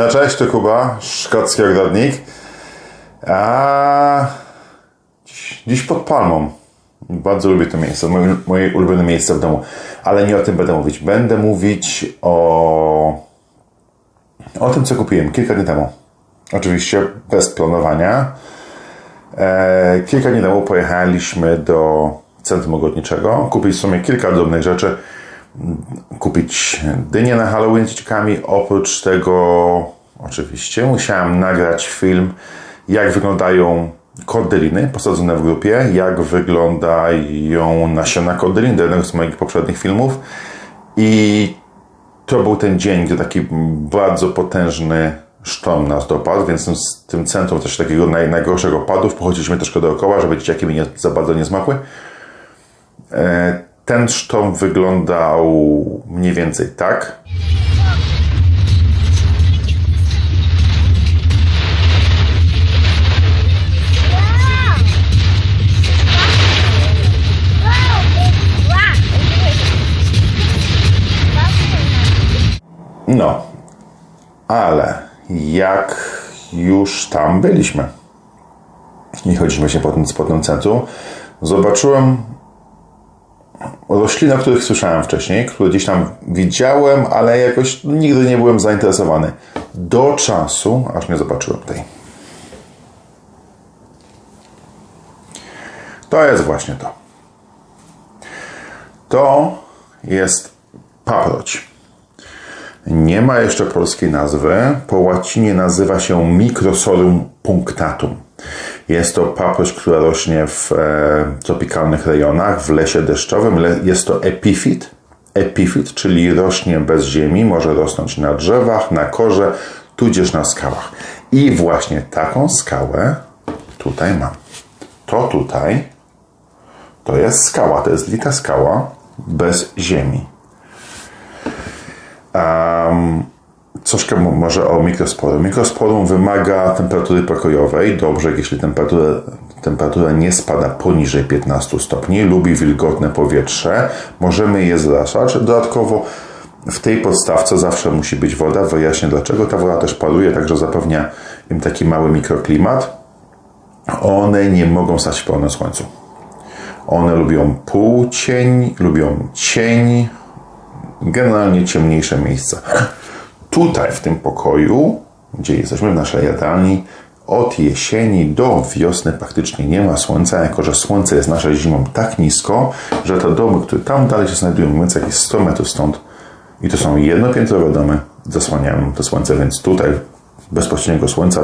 No cześć, to Kuba, szkocki ogrodnik. A dziś, dziś pod palmą. Bardzo lubię to miejsce, moje, moje ulubione miejsce w domu. Ale nie o tym będę mówić. Będę mówić o, o tym, co kupiłem kilka dni temu. Oczywiście bez planowania. E, kilka dni temu pojechaliśmy do centrum ogrodniczego. Kupić w sumie kilka drobnych rzeczy kupić dynię na Halloween z dzieciakami. Oprócz tego, oczywiście, musiałem nagrać film, jak wyglądają kordeliny posadzone w grupie, jak wyglądają nasiona kordelin do jednego z moich poprzednich filmów. I to był ten dzień, gdzie taki bardzo potężny sztorm nas dopadł, więc z tym centrum też takiego naj, najgorszego padów pochodziliśmy troszkę dookoła, żeby dzieciaki mi nie, za bardzo nie zmakły. E, ten sztorm wyglądał mniej więcej tak. No, ale jak już tam byliśmy i chodziliśmy się po tym, po tym centrum, zobaczyłem roślin, o których słyszałem wcześniej, które gdzieś tam widziałem, ale jakoś nigdy nie byłem zainteresowany. Do czasu, aż nie zobaczyłem tej. To jest właśnie to. To jest paproć. Nie ma jeszcze polskiej nazwy. Po łacinie nazywa się Microsolum punctatum. Jest to paproć, która rośnie w e, tropikalnych rejonach, w lesie deszczowym. Jest to epifit, epifit, czyli rośnie bez ziemi, może rosnąć na drzewach, na korze, tudzież na skałach. I właśnie taką skałę tutaj mam. To tutaj to jest skała, to jest lita skała bez ziemi. Um, Troszkę może o mikrosporum. Mikrosporum wymaga temperatury pokojowej. Dobrze, jeśli temperatura, temperatura nie spada poniżej 15 stopni, lubi wilgotne powietrze, możemy je zraszać. Dodatkowo w tej podstawce zawsze musi być woda. Wyjaśnię dlaczego. Ta woda też paruje, także zapewnia im taki mały mikroklimat. One nie mogą stać w pełnym słońcu. One lubią półcień, lubią cień, generalnie ciemniejsze miejsca. Tutaj, w tym pokoju, gdzie jesteśmy w naszej jadalni, od jesieni do wiosny praktycznie nie ma słońca, jako że słońce jest naszą zimą tak nisko, że te domy, które tam dalej się znajdują, więcej jakieś 100 metrów stąd, i to są jednopiętrowe domy, zasłaniają to słońce, więc tutaj bezpośredniego słońca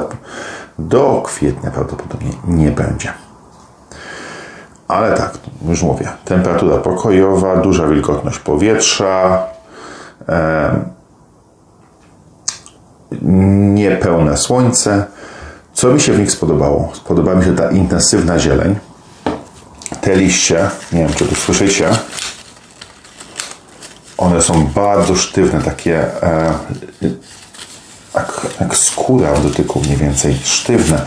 do kwietnia prawdopodobnie nie będzie. Ale tak, już mówię, temperatura pokojowa, duża wilgotność powietrza, niepełne słońce. Co mi się w nich spodobało? Spodoba mi się ta intensywna zieleń. Te liście, nie wiem czy tu słyszycie, one są bardzo sztywne, takie e, jak, jak skóra w dotyku mniej więcej, sztywne.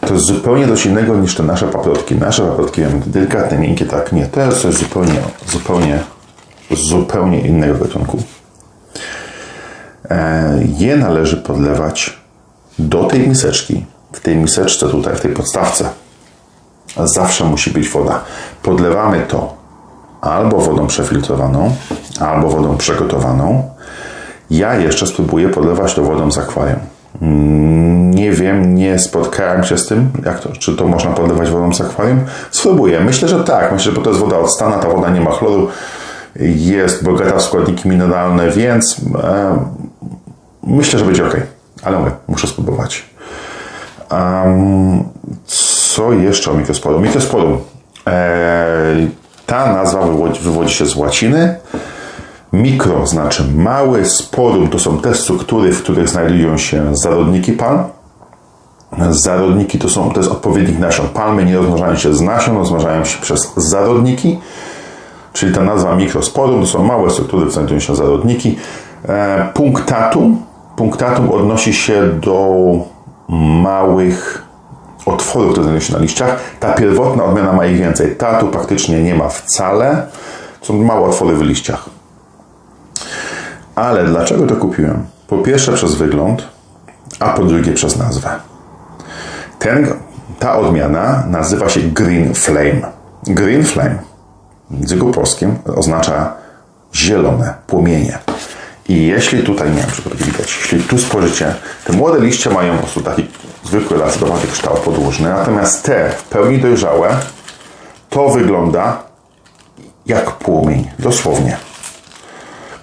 To jest zupełnie coś innego niż te nasze paprotki. Nasze paprotki mamy delikatne, miękkie, tak nie. To jest zupełnie, zupełnie, zupełnie innego gatunku. E, je należy podlewać do tej miseczki. W tej miseczce tutaj, w tej podstawce zawsze musi być woda. Podlewamy to albo wodą przefiltrowaną, albo wodą przygotowaną. Ja jeszcze spróbuję podlewać to wodą z akwarium. Nie wiem, nie spotkałem się z tym, jak to, czy to można podlewać wodą z akwarium. Spróbuję. Myślę, że tak. Myślę, że to jest woda odstana, ta woda nie ma chloru, jest bogata w składniki mineralne, więc e, myślę, że będzie ok. Ale mówię, muszę spróbować. Um, co jeszcze o mikrosporum? Mikrosporum. E, ta nazwa wywodzi, wywodzi się z łaciny. Mikro znaczy mały, sporum to są te struktury, w których znajdują się zarodniki palm. Zarodniki to, są, to jest odpowiednik nasion. Palmy nie rozmnażają się z nasion, rozmnażają się przez zarodniki, czyli ta nazwa mikrosporum to są małe struktury, w których znajdują się zarodniki. E, punktatum. Punktatum odnosi się do małych otworów, które znajdują się na liściach. Ta pierwotna odmiana ma ich więcej. Ta tu praktycznie nie ma wcale. Są małe otwory w liściach. Ale dlaczego to kupiłem? Po pierwsze przez wygląd. a po drugie przez nazwę. Ten, ta odmiana nazywa się Green Flame. Green Flame w języku polskim oznacza zielone płomienie. I jeśli tutaj, nie wiem, czy widać, jeśli tu spojrzycie, te młode liście mają po prostu taki zwykły lacerowaty kształt podłużny, natomiast te w pełni dojrzałe, to wygląda jak płomień, dosłownie.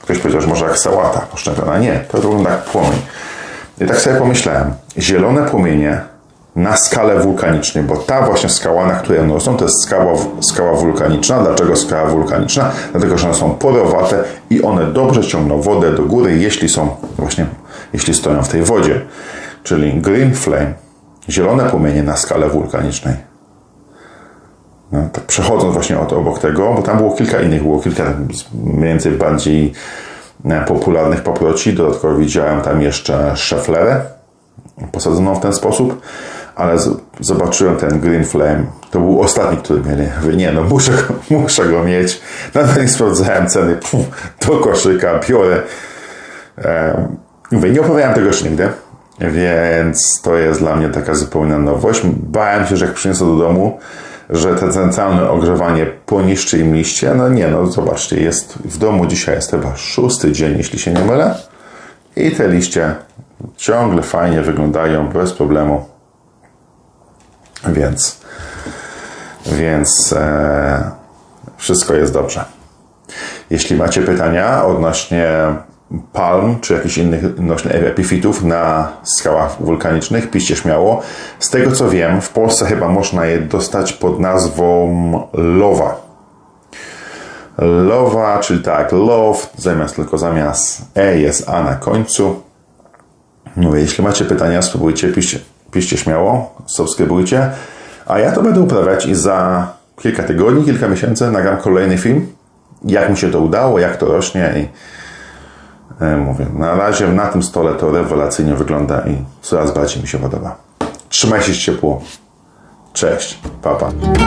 Ktoś powiedział, że może jak sałata poszczępiona. Nie, to wygląda jak płomień. I tak sobie pomyślałem, zielone płomienie na skalę wulkaniczną, bo ta właśnie skała, na której one rosną, to jest skała, skała wulkaniczna. Dlaczego skała wulkaniczna? Dlatego, że one są porowate i one dobrze ciągną wodę do góry, jeśli są właśnie, jeśli stoją w tej wodzie. Czyli green flame, zielone płomienie na skalę wulkanicznej. No, tak przechodząc właśnie od obok tego, bo tam było kilka innych, było kilka mniej więcej bardziej e, popularnych paproci. Dodatkowo widziałem tam jeszcze szeflerę posadzoną w ten sposób, ale z, zobaczyłem ten Green Flame. To był ostatni, który mieli. Mówię, nie no, muszę go, muszę go mieć. Nawet nie sprawdzałem ceny. Puf, do koszyka, biorę. E, mówię, nie opowiadałem tego jeszcze nigdy, więc to jest dla mnie taka zupełna nowość. Bałem się, że jak przyniosę do domu, że te centralne ogrzewanie poniszczy im liście. No nie, no zobaczcie, jest w domu dzisiaj jest chyba szósty dzień, jeśli się nie mylę. I te liście ciągle fajnie wyglądają, bez problemu. Więc, więc e, wszystko jest dobrze. Jeśli macie pytania odnośnie palm czy jakichś innych epifitów na skałach wulkanicznych, piszcie śmiało. Z tego co wiem, w Polsce chyba można je dostać pod nazwą lowa. Lowa, czyli tak, love, zamiast tylko zamiast e jest a na końcu. Mówię, jeśli macie pytania, spróbujcie, piszcie, piszcie śmiało, subskrybujcie, a ja to będę uprawiać i za kilka tygodni, kilka miesięcy nagram kolejny film, jak mi się to udało, jak to rośnie i e, mówię, na razie na tym stole to rewelacyjnie wygląda i coraz bardziej mi się podoba. Trzymajcie się ciepło. Cześć, papa. Pa.